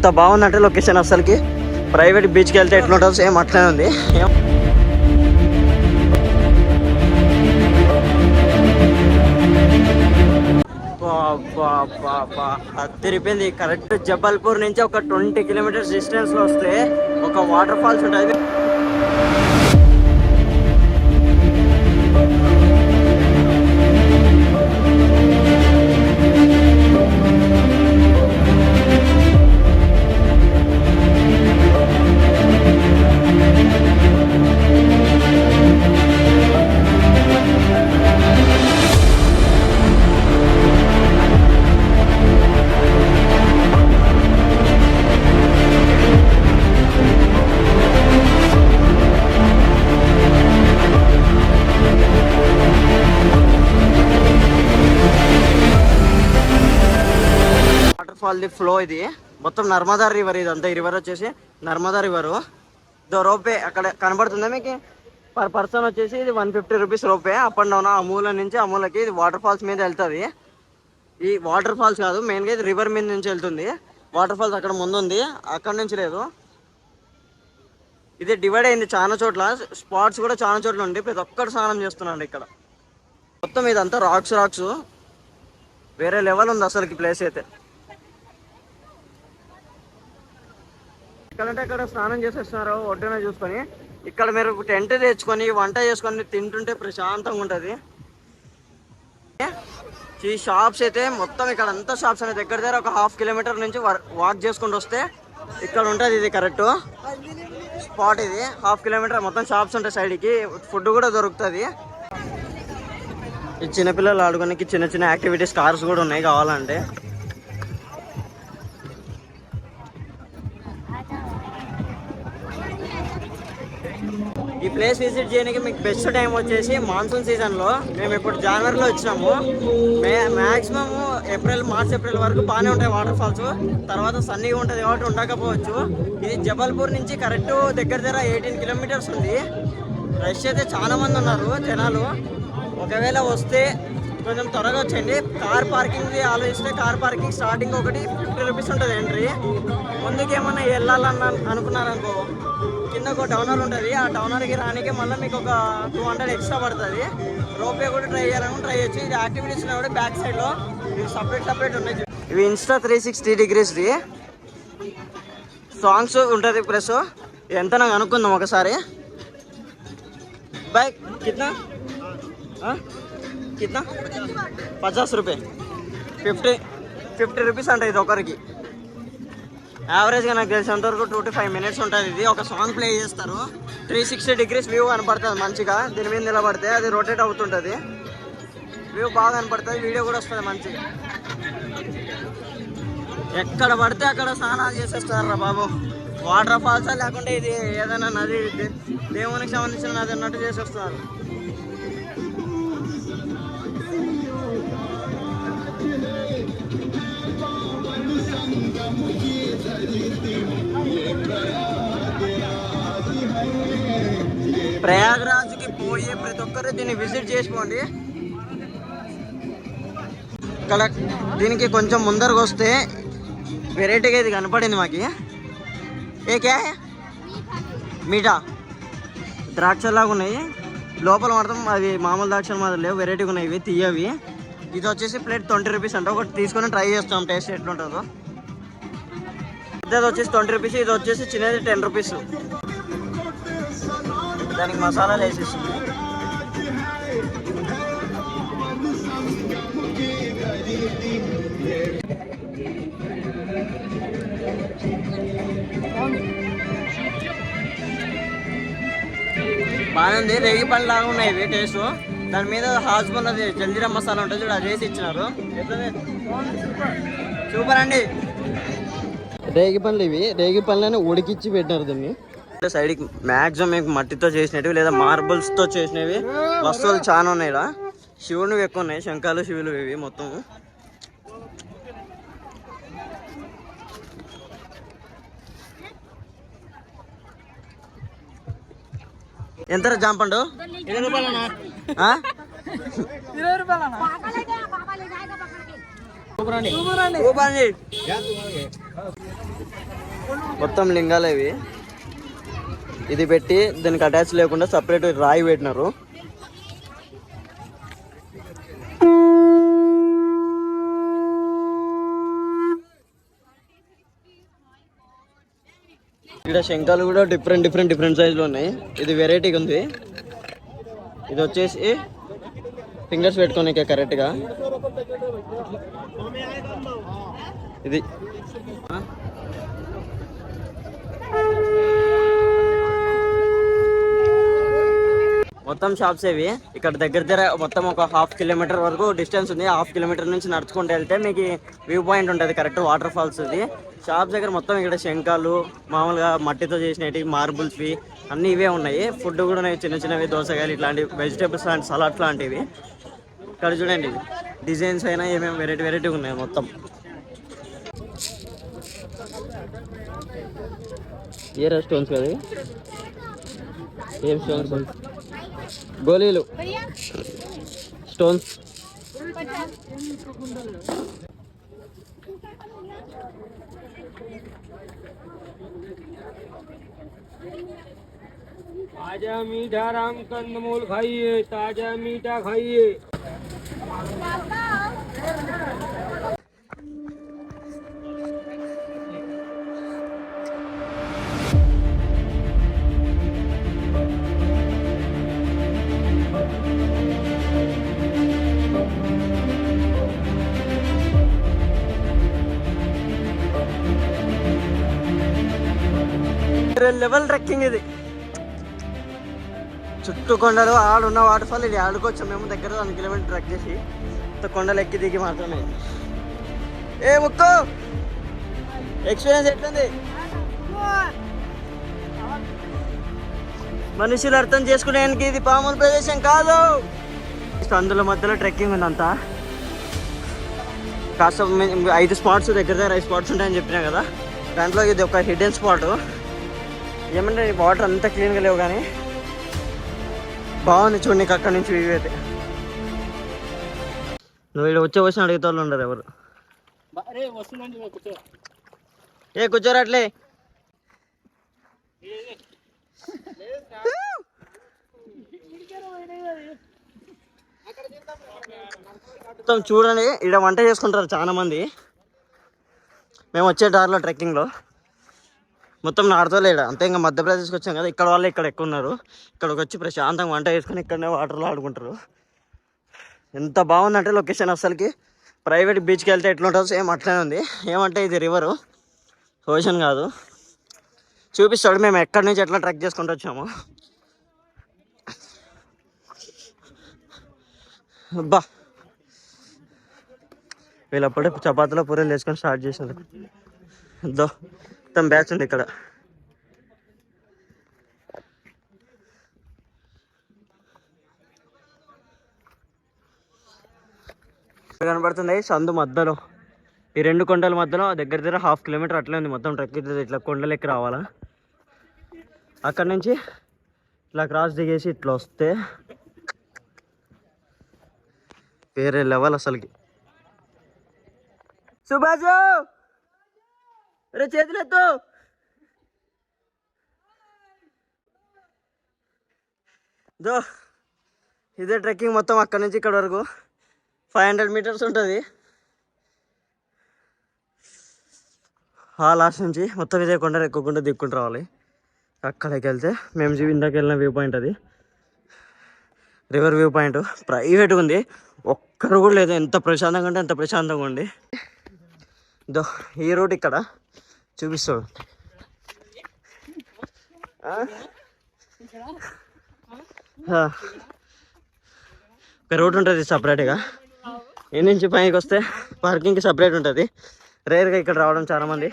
ఎంత బాగుందంటే లొకేషన్ అసలుకి. ప్రైవేట్ బీచ్కి వెళ్తే ఎట్లుంటుందో సేమ్ అట్లనే ఉంది. ఏం- తిరిపింది కరెక్ట్ జబల్పూర్ నుంచి ఒక ట్వంటీ కిలోమీటర్స్ డిస్టెన్స్లో వస్తే ఒక వాటర్ ఫాల్స్ ఉంటుంది. వాళ్ళది ది ఫ్లో ఇది. మొత్తం నర్మదా రివర్ ఇది అంతా ఈ రివర్ వచ్చేసి నర్మదా రివర్ ఇదో రోపే అక్కడ కనబడుతుందా మీకు? పర్ పర్సన్ వచ్చేసి ఇది one fifty rupees రోపే. Up and down అమూల నుంచి అమూలకి ఇది వాటర్ ఫాల్స్ మీద వెళ్తుంది. ఈ వాటర్ ఫాల్స్ కాదు మెయిన్గా ఇది రివర్ మీద నుంచి వెళ్తుంది. వాటర్ ఫాల్స్ అక్కడ ముందు ఉంది అక్కడ నుంచి లేదు. ఇది డివైడ్ అయింది చాలా చోట్ల స్పాట్స్ కూడా చాలా చోట్ల ఉండి ప్రతి ఒక్కరు స్నానం చేస్తున్నాడు ఇక్కడ. మొత్తం ఇదంతా రాక్స్ రాక్స్ వేరే లెవెల్ ఉంది అసలుకి ప్లేస్ అయితే. ఎక్కడంటే అక్కడ స్నానం చేసేస్తున్నారు ఒడ్డున చూసుకొని. ఇక్కడ మీరు టెంట్ తెచ్చుకొని వంట చేసుకొని తింటుంటే ప్రశాంతంగా ఉంటుంది. ఈ షాప్స్ అయితే మొత్తం ఇక్కడ అంతా షాప్స్ అనేది దగ్గర దగ్గర ఒక హాఫ్ కిలోమీటర్ నుంచి వాక్ చేసుకుంటూ వస్తే ఇక్కడ ఉంటుంది ఇది కరెక్ట్. స్పాట్ ఇది. హాఫ్ కిలోమీటర్ మొత్తం షాప్స్ ఉంటాయి సైడ్కి. ఫుడ్ కూడా దొరుకుతుంది. ఈ చిన్నపిల్లలు ఆడుకోనికి చిన్న చిన్న యాక్టివిటీస్ కార్స్ కూడా ఉన్నాయి కావాలంటే. ప్లేస్ విజిట్ చేయడానికి మీకు బెస్ట్ టైం వచ్చేసి మాన్సూన్ సీజన్లో మేము ఇప్పుడు జనవరిలో వచ్చినాము. May maximum April March April వరకు బాగానే ఉంటాయి వాటర్ ఫాల్స్ తర్వాత సన్నీగా ఉంటుంది కాబట్టి ఉండకపోవచ్చు. ఇది జబల్పూర్ నుంచి కరెక్ట్ దగ్గర దగ్గర ఎయిటీన్ కిలోమీటర్స్ ఉంది. రష్ అయితే చాలామంది ఉన్నారు జనాలు. ఒకవేళ వస్తే కొంచెం త్వరగా వచ్చేయండి. కార్ పార్కింగ్ ఆలోచిస్తే కార్ పార్కింగ్ స్టార్టింగ్ ఒకటి ఫిఫ్టీ రూపీస్ ఉంటుంది ఎంట్రీ ముందుకు ఏమన్నా వెళ్ళాలన్న అనుకున్నారనుకో కింద ఒక టౌనర్ ఉంటుంది. ఆ టౌనర్కి రానికే మళ్ళీ మీకు ఒక టూ హండ్రెడ్ ఎక్స్ట్రా పడుతుంది. రోపే కూడా ట్రై చేయాలని ట్రై చేయొచ్చు. ఇది యాక్టివిటీస్ కూడా బ్యాక్ సైడ్లో ఇవి సపరేట్ సపరేట్ ఉన్నాయి. ఇవి ఇన్స్టా త్రీ సిక్స్టీ డిగ్రీస్ది సాంగ్స్ ఉంటుంది ప్లస్ ఎంత నాకు అనుకుందాం ఒకసారి. బాయ్ కిత్నా కిత్నా పచాస్ రూపాయ. ఫిఫ్టీ ఫిఫ్టీ రూపీస్ అంటే ఇది ఒకరికి. యావరేజ్గా నాకు తెలిసినంత వరకు టూ టు ఫైవ్ మినిట్స్ ఉంటుంది ఇది. ఒక సాంగ్ ప్లే చేస్తారు. త్రీ సిక్స్టీ డిగ్రీస్ వ్యూ కనపడుతుంది మంచిగా. దీని మీద నిలబడితే అది రొటేట్ అవుతుంటుంది. వ్యూ బాగా కనపడుతుంది. వీడియో కూడా వస్తుంది మంచిగా. ఎక్కడ పడితే అక్కడ స్నానాలు చేసేస్తారా బాబు? వాటర్ ఫాల్సా లేకుంటే ఇది ఏదైనా నది దేవునికి సంబంధించిన నది అన్నట్టు చేసేస్తున్నారు ప్రయాగరాజ్కి పోయే ప్రతి ఒక్కరు దీన్ని విజిట్ చేసుకోండి. ఇక్కడ దీనికి కొంచెం ముందరకు వస్తే వెరైటీగా ఇది కనపడింది మాకి. ఏ క్యా మీఠా. ద్రాక్షలాగా ఉన్నాయి. లోపల మాత్రం అవి మామూలు ద్రాక్షలు మాత్రం లేవు. వెరైటీగా ఉన్నాయి ఇవి తీయవి. ఇది వచ్చేసి ప్లేట్ ట్వంటీ రూపీస్ అంటే. ఒకటి తీసుకొని ట్రై చేస్తాం. టేస్ట్ ఎట్లుంటుందో. ఇది వచ్చేసి ట్వంటీ రూపీస్ ఇది వచ్చేసి చిన్నది టెన్ రూపీస్. దానికి మసాలాలు వేసేస్తుంది బాగుంది. ఉంది రేగి పళ్ళు లాగా ఉన్నాయి. ఇవి టేస్ట్ దాని మీద హాస్బల్ అది జల్దీరా మసాలా ఉంటుంది చూడు అది వేసి ఇచ్చినారు. సూపర్ అండి. రేగి పళ్ళు ఇవి. రేగి పళ్ళని ఉడికిచ్చి పెట్టినారు దీన్ని. సైడ్కి మ్యాక్సిమం మీకు మట్టితో చేసినవి లేదా మార్బుల్స్తో చేసినవి. వస్తువులు చాలా ఉన్నాయి శివుడు ఎక్కువ ఉన్నాయి శంఖాలు శివులు ఇవి మొత్తం. ఎంత జాంపండు మొత్తం లింగాలు ఇవి. ఇది పెట్టి దీనికి అటాచ్ లేకుండా సపరేట్ రాయి పెట్టినారు. ఇక్కడ శంఖాలు కూడా డిఫరెంట్ డిఫరెంట్ డిఫరెంట్ సైజులో ఉన్నాయి. ఇది వెరైటీగా ఉంది. ఇది వచ్చేసి ఫింగర్స్ పెట్టుకోనికే కరెక్ట్గా ఇది మొత్తం షాప్స్ ఇవి ఇక్కడ దగ్గర దగ్గర మొత్తం ఒక హాఫ్ కిలోమీటర్ వరకు డిస్టెన్స్ ఉంది. హాఫ్ కిలోమీటర్ నుంచి నడుచుకుంటూ వెళ్తే మీకు వ్యూ పాయింట్ ఉంటుంది. కరెక్ట్ వాటర్ ఫాల్స్ ఇది. షాప్స్ దగ్గర మొత్తం ఇక్కడ శంఖాలు మామూలుగా మట్టితో చేసినవి మార్బుల్స్వి అన్నీ ఇవే ఉన్నాయి. ఫుడ్ కూడా ఉన్నాయి. చిన్న చిన్నవి దోసకాయలు ఇట్లాంటి వెజిటేబుల్స్ లాంటి సలాడ్ లాంటివి. ఇక్కడ చూడండి. డిజైన్స్ అయినా ఏమేమి వెరైటీ వెరైటీ ఉన్నాయి మొత్తం. ఏ స్టోన్స్ కదా? ఏం స్టోన్స్ गोली स्टोन आजा मीठा राम कंदमूल खाइए ताज़ा मीठा खाइए। లెవెల్ ట్రెక్కింగ్ ఇది. చుట్టూ కొండలు ఆడున్న వాటర్ ఫాల్ ఇది. ఆడుకోవచ్చు మేము దగ్గర వన్ కిలోమీటర్ ట్రెక్ చేసి. కొండలు ఎక్కి దిగి మాత్రమే. ఏ ముక్కు! ఎక్స్పీరియన్స్ ఎట్లుంది? మనుషులు అర్థం చేసుకునేందుకు ఇది పాముల ప్రదేశం కాదు. అందులో మధ్యలో ట్రెక్కింగ్ ఉందంతా. కాస్త ఐదు స్పాట్స్ దగ్గర దగ్గర ఐదు స్పాట్స్ ఉంటాయని చెప్పినా కదా. దాంట్లో ఇది ఒక హిడెన్ స్పాట్ ఏమంటే వాటర్ అంతా క్లీన్గా లేవు కానీ బాగుంది చూడండి నీకు అక్కడ నుంచి వ్యూ అయితే. నువ్వు ఇక్కడ వచ్చే వచ్చిన అడిగే వాళ్ళు ఉండరు ఎవరు. ఏ కూర్చోరట్లే మొత్తం చూడండి ఇక్కడ వంట చేసుకుంటారు చాలా మంది మేము వచ్చే దారిలో ట్రెక్కింగ్లో మొత్తం నాడుతో లేడు అంతే ఇంకా మధ్యప్రదేశ్కి వచ్చాం కదా ఇక్కడ వాళ్ళు ఇక్కడ ఎక్కువ ఉన్నారు. ఇక్కడికి వచ్చి ప్రశాంతంగా వంట చేసుకుని ఇక్కడనే వాటర్లో ఆడుకుంటారు. ఎంత బాగుందంటే లొకేషన్ అసలుకి ప్రైవేట్ బీచ్కి వెళ్తే ఎట్లుంటుందో సేమ్ అట్లనే ఉంది. ఏమంటే ఇది రివరు ఓషన్ కాదు. చూపిస్తాడు మేము ఎక్కడి నుంచి ఎట్లా ట్రెక్ చేసుకుంటూ వచ్చాము. అబ్బా. వీళ్ళప్పుడే చపాతీలో పూరీలు వేసుకొని స్టార్ట్ చేసినారు. దో మొత్తం బ్యాచ్ ఉంది ఇక్కడ. కనబడుతుంది సందు మధ్యలో. ఈ రెండు కొండల మధ్యలో దగ్గర దగ్గర హాఫ్ కిలోమీటర్ అట్లే ఉంది మొత్తం ట్రెక్ ఇట్లా కొండలు ఎక్కి రావాలా. అక్కడ నుంచి ఇట్లా క్రాస్ దిగేసి ఇట్లా వస్తే వేరే లెవెల్ అసలుకి. సుభాషు! రే చేతులెత్తు. దో ఇదే ట్రెక్కింగ్ మొత్తం అక్కడి నుంచి ఇక్కడ వరకు. ఫైవ్ హండ్రెడ్ మీటర్స్ ఉంటుంది. ఆ లాస్ట్ నుంచి మొత్తం ఇదే కొండ ఎక్కుకుండా దిక్కుంటూ రావాలి. అక్కడికి వెళ్తే మేము ఇందాక వెళ్ళిన వ్యూ పాయింట్ అది. River view point. ప్రైవేట్గా ఉంది. ఒక్కరు కూడా లేదు. ఎంత ప్రశాంతంగా అంటే ఎంత ప్రశాంతంగా ఉంది దో ఈ రూట్ ఇక్కడ. చూపిస్తావు ఒక రోడ్ ఉంటుంది సపరేట్గా ఏ నుంచి పైకి వస్తే పార్కింగ్కి సపరేట్ ఉంటుంది. రేర్గా ఇక్కడ రావడం చాలామంది.